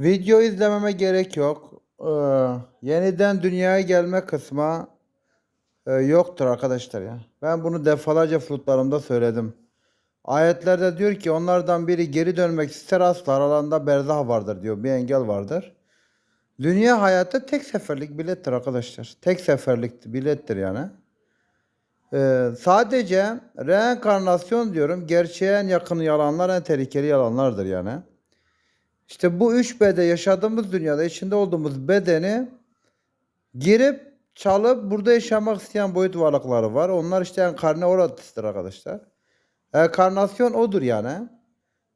Video izlememe gerek yok. Ee, yeniden dünyaya gelme kısmı e, yoktur arkadaşlar ya. Ben bunu defalarca flutlarımda söyledim. Ayetlerde diyor ki onlardan biri geri dönmek ister asla aralarında berzah vardır diyor. Bir engel vardır. Dünya hayatı tek seferlik bilettir arkadaşlar. Tek seferlik bilettir yani. Ee, sadece reenkarnasyon diyorum gerçeğe en yakın yalanlar en tehlikeli yalanlardır yani. İşte bu üç bede yaşadığımız dünyada içinde olduğumuz bedeni girip çalıp burada yaşamak isteyen boyut varlıkları var. Onlar işte enkarne orasıdır arkadaşlar. Enkarnasyon odur yani.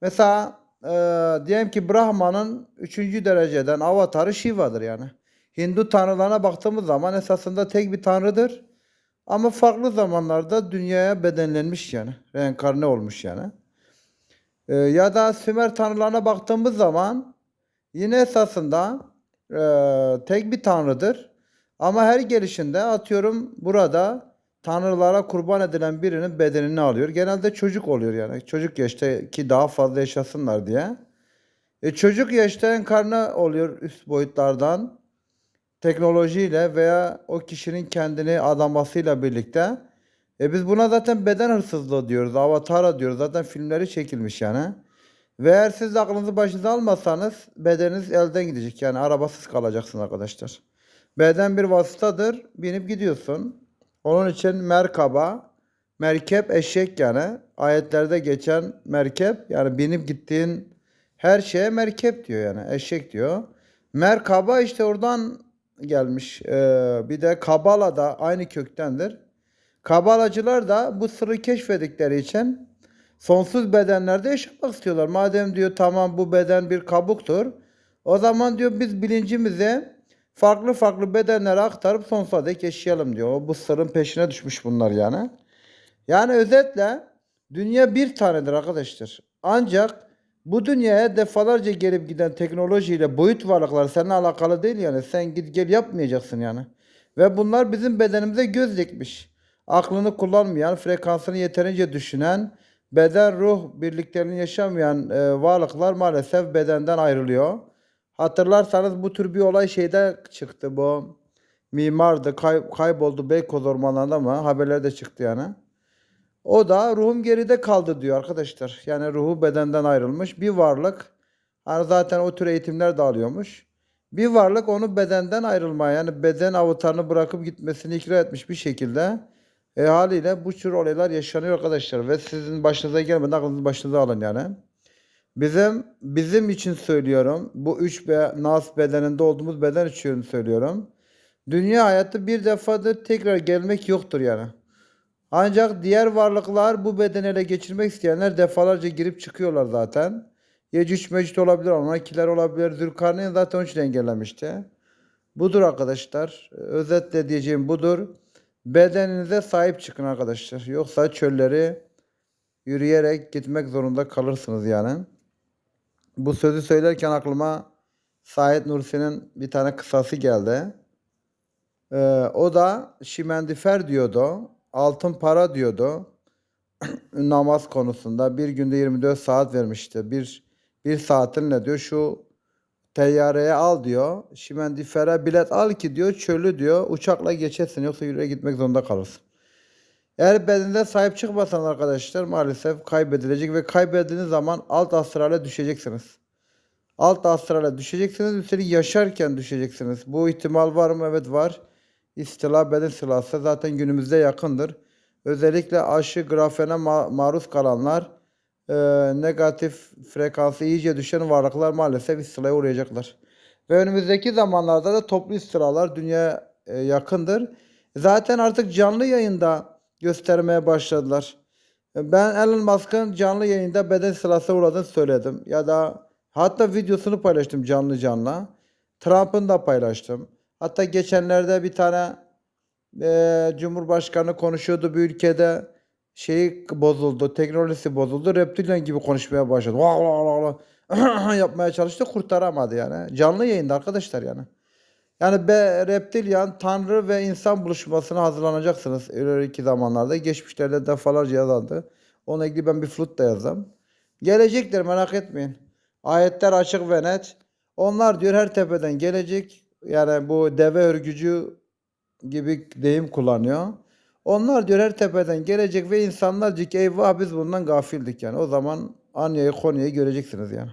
Mesela e, diyelim ki Brahman'ın üçüncü dereceden avatarı Shiva'dır yani. Hindu tanrılarına baktığımız zaman esasında tek bir tanrıdır. Ama farklı zamanlarda dünyaya bedenlenmiş yani. Reenkarne olmuş yani. Ee, ya da Sümer tanrılarına baktığımız zaman yine esasında e, tek bir tanrıdır. Ama her gelişinde atıyorum burada tanrılara kurban edilen birinin bedenini alıyor. Genelde çocuk oluyor yani. Çocuk yaşta ki daha fazla yaşasınlar diye. E, çocuk yaşta enkarne oluyor üst boyutlardan teknolojiyle veya o kişinin kendini adamasıyla birlikte. E biz buna zaten beden hırsızlığı diyoruz, avatara diyoruz. Zaten filmleri çekilmiş yani. Ve eğer siz de aklınızı başınıza almasanız bedeniniz elden gidecek. Yani arabasız kalacaksın arkadaşlar. Beden bir vasıtadır. Binip gidiyorsun. Onun için merkaba, merkep eşek yani. Ayetlerde geçen merkep yani binip gittiğin her şeye merkep diyor yani. Eşek diyor. Merkaba işte oradan gelmiş. Ee, bir de Kabala da aynı köktendir. Kabalacılar da bu sırrı keşfedikleri için sonsuz bedenlerde yaşamak istiyorlar. Madem diyor tamam bu beden bir kabuktur. O zaman diyor biz bilincimizi farklı farklı bedenlere aktarıp sonsuza dek yaşayalım diyor. Bu sırrın peşine düşmüş bunlar yani. Yani özetle dünya bir tanedir arkadaşlar. Ancak bu dünyaya defalarca gelip giden teknolojiyle boyut varlıklar seninle alakalı değil yani. Sen git gel yapmayacaksın yani. Ve bunlar bizim bedenimize göz dikmiş. Aklını kullanmayan, frekansını yeterince düşünen, beden ruh birliklerini yaşamayan e, varlıklar maalesef bedenden ayrılıyor. Hatırlarsanız bu tür bir olay şeyde çıktı bu. Mimardı, kay, kayboldu Beykoz ormanlarında mı? Haberlerde çıktı yani. O da ruhum geride kaldı diyor arkadaşlar. Yani ruhu bedenden ayrılmış. Bir varlık hani zaten o tür eğitimler de alıyormuş. Bir varlık onu bedenden ayrılmaya yani beden avatarını bırakıp gitmesini ikra etmiş bir şekilde. E haliyle bu tür olaylar yaşanıyor arkadaşlar ve sizin başınıza gelmeden aklınızı başınıza alın yani. Bizim bizim için söylüyorum. Bu üç be, nas bedeninde olduğumuz beden için söylüyorum. Dünya hayatı bir defadır tekrar gelmek yoktur yani. Ancak diğer varlıklar bu bedeni ele geçirmek isteyenler defalarca girip çıkıyorlar zaten. Yecüc Mecüc olabilir, Onunkiler olabilir. Zülkarneyn zaten onun için engellemişti. Budur arkadaşlar. Özetle diyeceğim budur. Bedeninize sahip çıkın arkadaşlar. Yoksa çölleri yürüyerek gitmek zorunda kalırsınız yani. Bu sözü söylerken aklıma Said Nursi'nin bir tane kısası geldi. Ee, o da şimendifer diyordu. Altın para diyordu. Namaz konusunda bir günde 24 saat vermişti. Bir bir saatin ne diyor? Şu teyyareye al diyor. Şimendifere bilet al ki diyor çölü diyor. Uçakla geçersin yoksa yürüye gitmek zorunda kalırsın. Eğer bedenine sahip çıkmasan arkadaşlar maalesef kaybedilecek ve kaybettiğiniz zaman alt astrale düşeceksiniz. Alt astrale düşeceksiniz. Üstelik yaşarken düşeceksiniz. Bu ihtimal var mı? Evet var. İstila beden silahı zaten günümüzde yakındır. Özellikle aşı grafene ma- maruz kalanlar e, negatif frekansı iyice düşen varlıklar maalesef istilaya uğrayacaklar. Ve önümüzdeki zamanlarda da toplu istilalar dünya e, yakındır. Zaten artık canlı yayında göstermeye başladılar. E, Ben Elon Musk'ın canlı yayında beden istilası uğradığını söyledim. Ya da hatta videosunu paylaştım canlı canlı. Trump'ın da paylaştım. Hatta geçenlerde bir tane e, Cumhurbaşkanı konuşuyordu bir ülkede şeyi bozuldu, teknolojisi bozuldu. Reptilyan gibi konuşmaya başladı. Vah vah vah vah yapmaya çalıştı, kurtaramadı yani. Canlı yayında arkadaşlar yani. Yani be, reptilyan, tanrı ve insan buluşmasına hazırlanacaksınız ileriki zamanlarda. Geçmişlerde defalarca yazıldı. Onunla ilgili ben bir flut da yazdım. Gelecektir merak etmeyin. Ayetler açık ve net. Onlar diyor her tepeden gelecek. Yani bu deve örgücü gibi deyim kullanıyor. Onlar diyor her tepeden gelecek ve insanlar diyecek eyvah biz bundan gafildik yani. O zaman Anya'yı Konya'yı göreceksiniz yani.